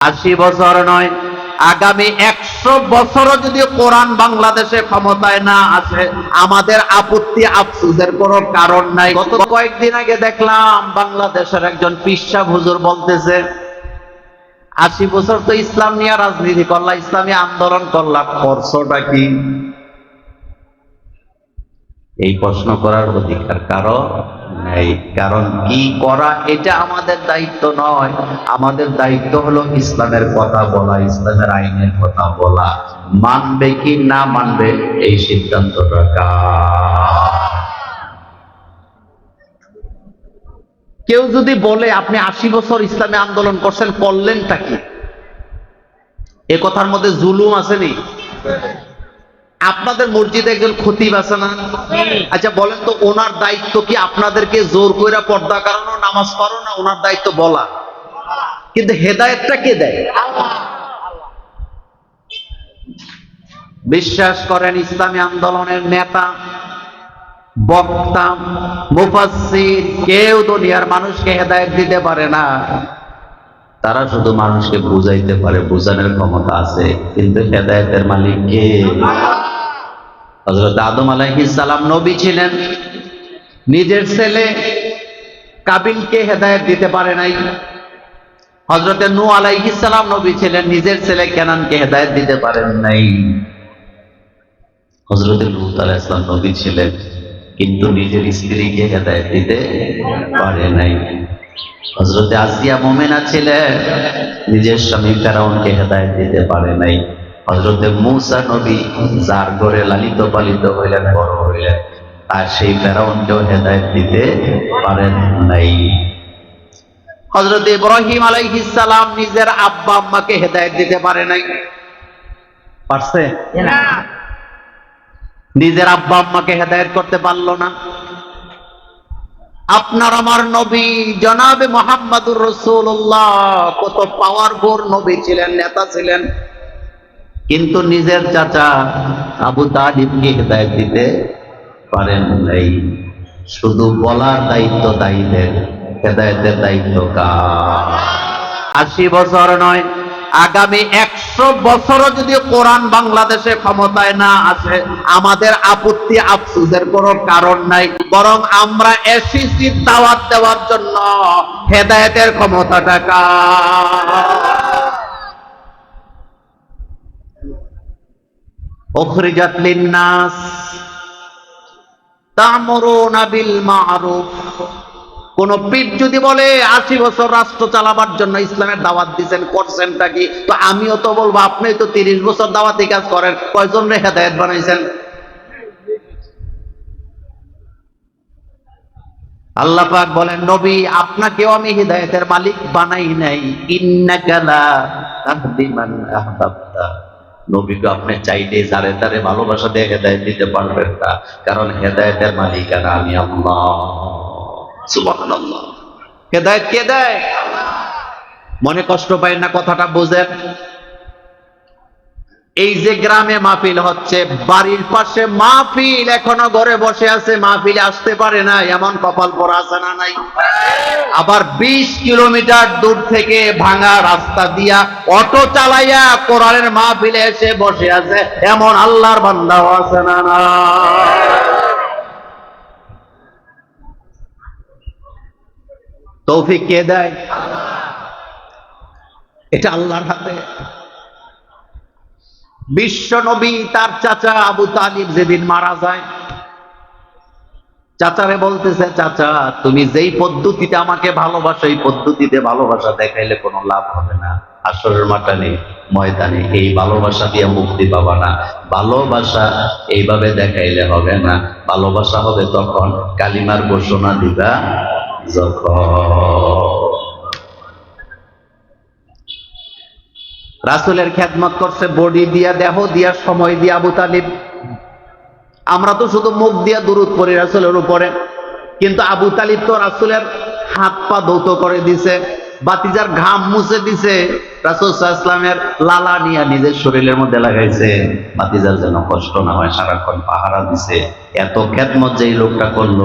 আশি বছর নয়, আগামী একশো বছরও যদি কোরআন বাংলাদেশে ক্ষমতায় না আছে আমাদের আপত্তি আফসুসের কোনো কারণ নাই। গত কয়েকদিন আগে দেখলাম বাংলাদেশের একজন পিসা হুজুর বলতেছে, আশি বছর তো ইসলাম নিয়ে রাজনীতি করলা, ইসলামী আন্দোলন করলাম করছোটা কি? এই প্রশ্ন করার অধিকার কারও নেই। কারণ কি করা এটা আমাদের দায়িত্ব নয়। আমাদের দায়িত্ব হলো ইসলামের কথা বলা, ইসলামের আইনের কথা বলা। মানবে কি না মানবে এই সিদ্ধান্তটা কার? কেউ যদি বলে, আপনি আশি বছর ইসলামে আন্দোলন করছেন, করলেনটা কি? এ কথার মধ্যে জুলুম আসেনি? আপনাদের মসজিদে একজন খতিব আছে না? আচ্ছা বলেন তো, ওনার দায়িত্ব কি আপনাদেরকে জোর কইরা পর্দা কারণে নামাজ পড়ো না ওনার দায়িত্ব বলা? কিন্তু হেদায়েতটা কে দেয়? বিশ্বাস করেন, ইসলামী আন্দোলনের নেতা, বক্তা, মুফাসসির, কেউ দুনিয়ার মানুষকে হেদায়েত দিতে পারে না। তারা শুধু মানুষকে বুঝাইতে পারে, বুঝানোর ক্ষমতা আছে, কিন্তু হেদায়েতের মালিক কে? হযরত আদম সালাম নবী ছিলেন। নিজের ছেলে কাবিলকে হেদায়েত দিতে পারে নাই। হযরতে নু সালাম নবী ছিলেন, নিজের ছেলে কেনানকে হেদায়েত দিতে পারেন নাই। হযরতে লূত আলাইহিস সালাম নবী ছিলেন, কিন্তু নিজের স্ত্রীকে হেদায়েত দিতে পারে নাই। হজরতে আসিয়া মোমেনা ছিলেন, নিজের স্বামী ফেরাউনকে হেদায়ত দিতে পারে নাই। হজরতে মূসা নবী যার ঘরে লালিত পালিত হইলেন বড় হইলেন। আর সেই ফেরাউনকেও হেদায়ত দিতে পারেন নাই। হজরত ইব্রাহিম আলাইহিস সালাম নিজের আব্বা আম্মাকে হেদায়ত দিতে পারে নাই। পারছে? নিজের আব্বা আম্মাকে হেদায়ত করতে পারল না। আপনার আমার নবী জনাবে মোহাম্মদুর রসুল্লাহ কত পাওয়ার পাওয়ারফুল নবী ছিলেন নেতা ছিলেন। কিন্তু নিজের চাচা আবু তালিবকে হেদায়ত দিতে পারেন নাই। শুধু বলার দায়িত্ব দায়ীদের হেদায়তের দায়িত্ব কার? আশি বছর নয়, আগামী একশো বছরও যদি কোরআন বাংলাদেশে ক্ষমতায় না আসে, আমাদের আপত্তি আফসুসের কোনো কারণ নাই, বরং আমরা এসেছি দাওয়াত দেওয়ার জন্য হেদায়েতের ক্ষমতাটা কার? উখরিজাত লিন্নাস। তা'মুরুনা বিল মা'রুফ। কোন পীর যদি বলে, আশি বছর রাষ্ট্র চালাবার জন্য ইসলামের দাওয়াত দিচ্ছেন করছেনটা কি? তো আমিও তো বলব আপনি তো তিরিশ বছর দাওয়াতি কাজ করেন কয়জন রে হেদায়ত বানাইছেন? আল্লাহ পাক বলেন, নবী, আপনাকেও আমি হৃদায়তের মালিক বানাই নাই। ইন্নাকা লা তাহদি আহবাবতা। নবীকে আপনি চাইলে যারে তারে ভালোবাসা দিয়ে হেদায়ত দিতে পারবেন না। কারণ হেদায়তের মালিকানা আমি আল্লাহ। হেদায়ত হেদায়েত কে দেয়? মনে কষ্ট পায় না কথাটা বুঝেন? এই যে গ্রামে মাহফিল হচ্ছে, বাড়ির পাশে মাহফিল এখনও ঘরে বসে আছে, মাহফিল আসতে পারে না এমন কপাল পরা আছে না নাই? আবার ২০ কিলোমিটার দূর থেকে ভাঙা রাস্তা দিয়া অটো চালাইয়া কোরআনের মাহফিলে এসে বসে আছে, এমন আল্লাহর বান্দাও আছে না না তৌফিক কে দেয়? এটা আল্লাহর হাতে। বিশ্ব নবী, তার চাচা আবু তালিব যেদিন মারা যায়, চাচারে বলতেছে, চাচা, তুমি যেই পদ্ধতিতে আমাকে ভালোবাসো, এই পদ্ধতিতে ভালোবাসা দেখাইলে কোনো লাভ হবে না। আসরের মাটানে ময়দানে, এই ভালোবাসা দিয়ে মুক্তি পাবা না। ভালোবাসা এইভাবে দেখাইলে হবে না। ভালোবাসা হবে তখন কালিমার ঘোষণা দিবা, যখন রাসুলের খেদমত করছে, বডি দিয়া দেহ দিয়া সময় দিয়া আবু তালিব। আমরা তো শুধু মুখ দিয়া দূরত পড়ি রাসুলের উপরে, কিন্তু আবু তালিব তো রাসুলের হাত পা ধৌত করে দিছে, বাতিজার ঘাম মুছে দিছে। রাসুল ইসলামের লালা নিয়ে নিজের শরীরের মধ্যে লাগাইছে। বাতিজার যেন কষ্ট না হয়, সারাক্ষণ পাহারা দিছে। এত খেদমত যে লোকটা করল,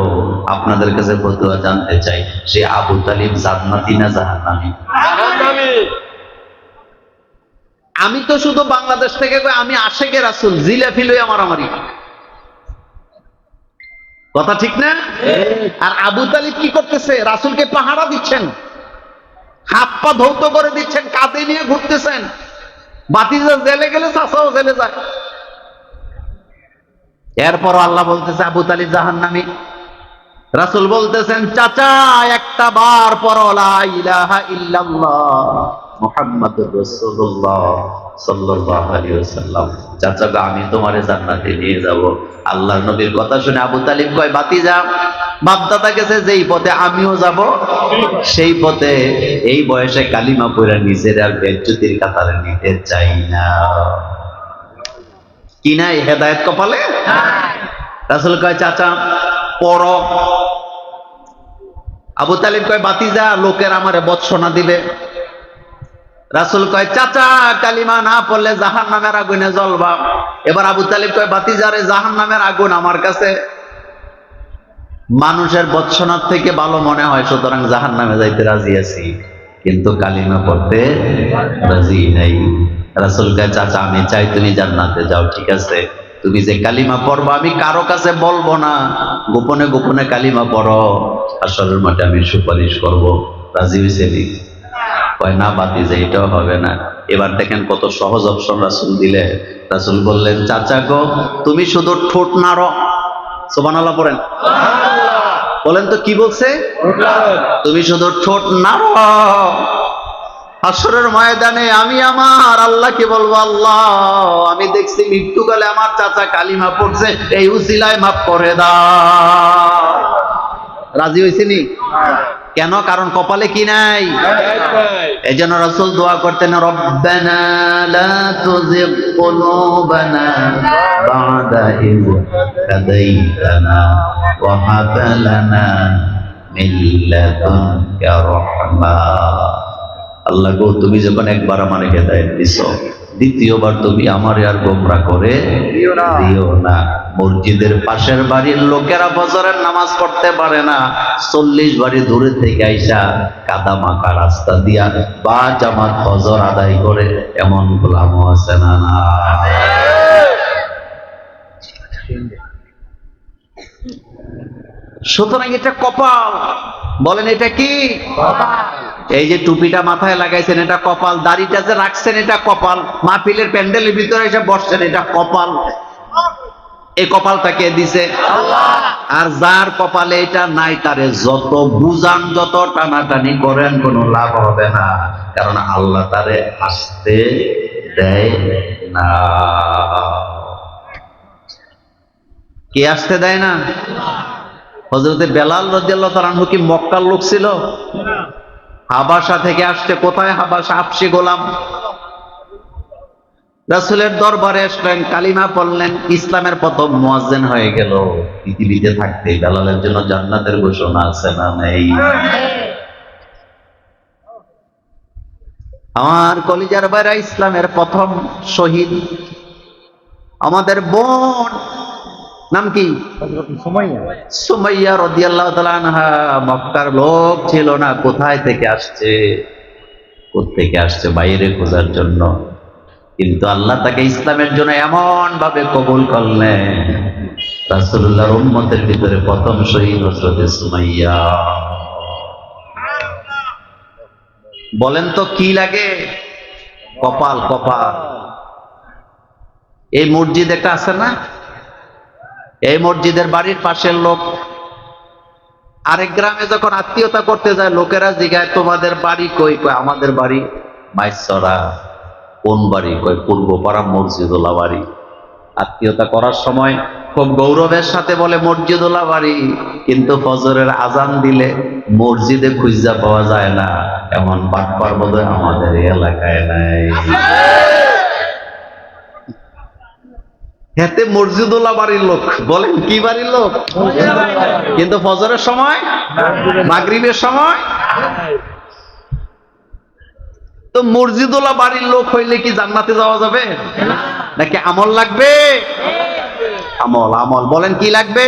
আপনাদের কাছে বলতে জানতে চাই, সে আবু তালিব জান্নাতি না জাহান্নামী। আমি তো শুধু বাংলাদেশ থেকে আমি আশেকে রাসুল জিলাফি লই আমার আমারই। কথা ঠিক না? আর আবু তালিব কি করতেছে? রাসুলকে পাহারা দিচ্ছেন। হাত পা ধৌত করে দিচ্ছেন, কাঁধে নিয়ে ঘুরতেছেন। বাতিজা জেলে গেলে চাষাও জেলে যায়। এরপর আল্লাহ বলতেছে, আবু তালিব জাহান নামি রাসুল বলতেছেন, চাচা, একটা বার পর ইল্লাল্লাহ। আলাইহি ওয়াসাল্লাম। চাচা আমি জান্নাতে নিয়ে যাব। আল্লাহর নবীর কথা শুনে আবু কয় বাতিজা বাপদাদা গেছে, যেই পথে আমিও যাব, সেই পথে এই বয়সে কালিমা পড়া নিজের আর বেজ্জতির কাতারে নিতে চাই না। কি নাই, হেদায়েত কপালে? রাসুল কয়, চাচা, পড়। আবু তালিব কয় বাতিজা লোকের আমারে বৎসনা দিবে। রাসুল কয়, চাচা, কালিমা না পড়লে জাহান নামের আগুনে জ্বলবা। এবার আবু তালিব কয় বাতিজারে জাহান নামের আগুন আমার কাছে। মানুষের বৎসনার থেকে ভালো মনে হয়, সুতরাং জাহান নামে যাইতে রাজি আছি, কিন্তু কালিমা পড়তে রাজি নাই। রাসুল কয়, চাচা, আমি চাই তুমি জান্নাতে যাও, ঠিক আছে? তুমি যে কালিমা পড়ব, আমি কারও কাছে বলব না। গোপনে গোপনে কালিমা পড়ো। আসরের মাঠে আমি সুপারিশ করব। রাজি হয়েছে? কয় না বাতি যে এটাও হবে না। এবার দেখেন কত সহজ অপশন রাসুল দিলে। রাসুল বললেন চাচা গো তুমি শুধু ঠোঁট নাড়ো। সোবান আল্লাহ পড়েন বলেন তো কি বলছে? তুমি শুধু ঠোঁট নাড়ো। হাসরের ময়দানে আমি আমার আল্লাহকে বলব আল্লাহ আমি দেখছি মৃত্যুকালে আমার চাচা কালিমা পড়ছে এই উসিলায় মাফ করে দাও। রাজি হয়েছিনি কেন? কারণ কপালে কি নাই? এই জন্য রসুল দোয়া করতেন রব্বানা লা তুজিগ কুলুবানা বাদা ইয হাদাইতানা ওয়া হাব লানা মিন লাদুনকা রাহমা. আল্লাহ গো তুমি যখন একবার আমার হেদায়েত দিছো দ্বিতীয়বার তুমি আমারে আর গোমরা করে দিও না। মসজিদের পাশের বাড়ির লোকেরা ফজরের নামাজ পড়তে পারে না। চল্লিশ বাড়ি দূরে থেকে আইসা কাদা মাখা রাস্তা দিয়া বা জামাত ফজর আদায় করে এমন গোলামও আছে না না। সুতরাং এটা কপাল। বলেন এটা কি? এই যে টুপিটা মাথায় লাগাইছেন এটা কপাল। দাড়িটা যে রাখছেন এটা কপাল। মাহফিলের প্যান্ডেলের ভিতরে এসে বসছেন এটা কপাল। এই কপালটা কে দিছে। আর যার কপালে এটা নাই, তারে যত বুঝান, যত টানাটানি করেন, কোনো লাভ হবে না। কারণ আল্লাহ তারে আসতে দেয় না। কে আসতে দেয় না? হজরতে বেলাল রাদিয়াল্লাহু তাআলা আনহু কি মক্কার লোক ছিল? হাবাসা থেকে আসছে। কোথায় হাবাসা? আপসি গোলাম। রাসূলের দরবারে আসলেন কালিমা পড়লেন ইসলামের প্রথম মুয়াজ্জিন হয়ে গেল। পৃথিবীতে থাকতে বেলালের জন্য জান্নাতের ঘোষণা আছে না নেই? আমার কলিজার বাইরা ইসলামের প্রথম শহীদ আমাদের বোন নাম কি? সুমাইয়া। রাদিয়াল্লাহু তাআলা আনহা। মক্কার লোক ছিল না কোথায় থেকে আসছে? থেকে আসছে বাইরে খোঁজার জন্য? কিন্তু আল্লাহ তাকে ইসলামের জন্য এমন ভাবে কবুল করলেন। রাসূলুল্লাহর উম্মতের ভিতরে প্রথম শহীদ হযরত সুমাইয়া। বলেন তো কি লাগে? কপাল কপাল। এই মসজিদ একটা আছে না? এই মসজিদের বাড়ির পাশের লোক। আরেক গ্রামে যখন আত্মীয়তা করতে যায়, লোকেরা জিগায়, তোমাদের বাড়ি কই? কয়, আমাদের বাড়ি মাইসরা। কোন বাড়ি? কয় পূর্বপাড়া মসজিদুল্লাহ বাড়ি আত্মীয়তা করার সময় খুব গৌরবের সাথে বলে মসজিদুল্লাহ বাড়ি কিন্তু ফজরের আজান দিলে মসজিদে খুঁজা পাওয়া যায় না। এমন বাটপার বোধ আমাদের এলাকায় নাই। হেতে মসজিদুল্লাহ বাড়ির লোক। বলেন, কি বাড়ির লোক? কিন্তু ফজরের সময়? মাগরিবের সময়? তো মসজিদুল্লাহ বাড়ির লোক হইলে কি জান্নাতে যাওয়া যাবে? নাকি আমল লাগবে? আমল আমল। বলেন কি লাগবে?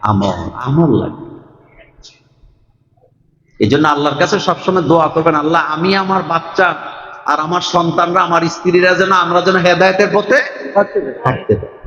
আমল আমল লাগবে। এই জন্য আল্লাহর কাছে সবসময় দোয়া করবেন, আল্লাহ, আমি আমার বাচ্চা আর আমার সন্তানরা, আমার স্ত্রীরা যেন আমরা যেন হেদায়তের পথে থাকতে পারি।